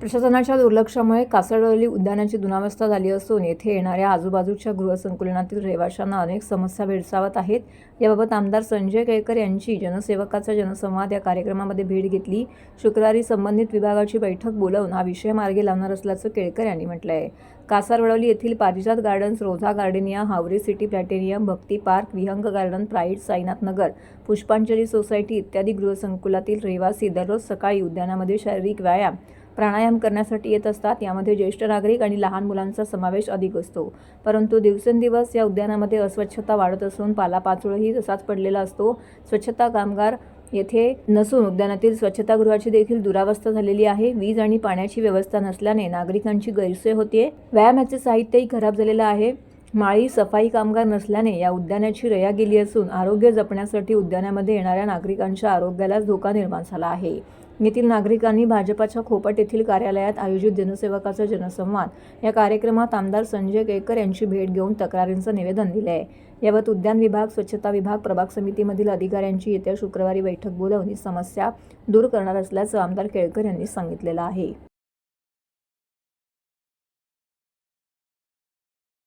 प्रशासनाच्या दुर्लक्षामुळे कासडवली उद्यानाची दुरावस्था झाली असून येथे येणाऱ्या आजूबाजूच्या गृहसंकुलनातील रहिवाशांना अनेक समस्या भेडसावत आहेत. याबाबत आमदार संजय केळकर यांची जनसेवकाचा जनसंवाद या कार्यक्रमामध्ये भेट घेतली. शुक्रवारी संबंधित विभागाची बैठक बोलावून हा विषय मार्गी लावणार असल्याचं केळकर यांनी म्हटलं आहे कासारवडवली येथील Parijat Gardens Rosa Gardenia Haware City Platinum Bhakti Park Vihang Garden Pride Sainath Nagar Pushpanjali Society इत्यादी गृहसंकुलातील रहिवासी दररोज सकाळी उद्यानामध्ये शारीरिक व्यायाम प्राणायाम करण्यासाठी येत असतात. यामध्ये ज्येष्ठ नागरिक आणि लहान मुलांचा समावेश अधिक असतो. परंतु दिवसेंदिवस या उद्यानामध्ये अस्वच्छता वाढत असून पालापाचोळही तसाच पडलेला असतो. स्वच्छता कामगार येथे नसून उद्यानातील स्वच्छतागृहाची देखील दुरावस्था झालेली आहे. वीज आणि पाण्याची व्यवस्था नसल्याने नागरिकांची गैरसोय होते व्यायामाचे साहित्यही खराब झालेलं आहे. माळी सफाई कामगार नसल्याने या उद्यानाची रया गेली असून आरोग्य जपण्यासाठी उद्यानामध्ये येणाऱ्या नागरिकांच्या आरोग्यालाच धोका निर्माण झाला आहे. येथील नागरिकांनी भाजपाच्या खोपट येथील कार्यालयात आयोजित जनसेवकाचा जनसंवाद. या कार्यक्रमात आमदार संजय केळकर यांची भेट घेऊन तक्रारींचं निवेदन दिले आहे. यावत उद्यान विभाग स्वच्छता विभाग प्रभाग समितीमधील अधिकाऱ्यांची येत्या शुक्रवारी बैठक बोलावून ही समस्या दूर करणार असल्याचं आमदार केळकर यांनी सांगितलेलं आहे.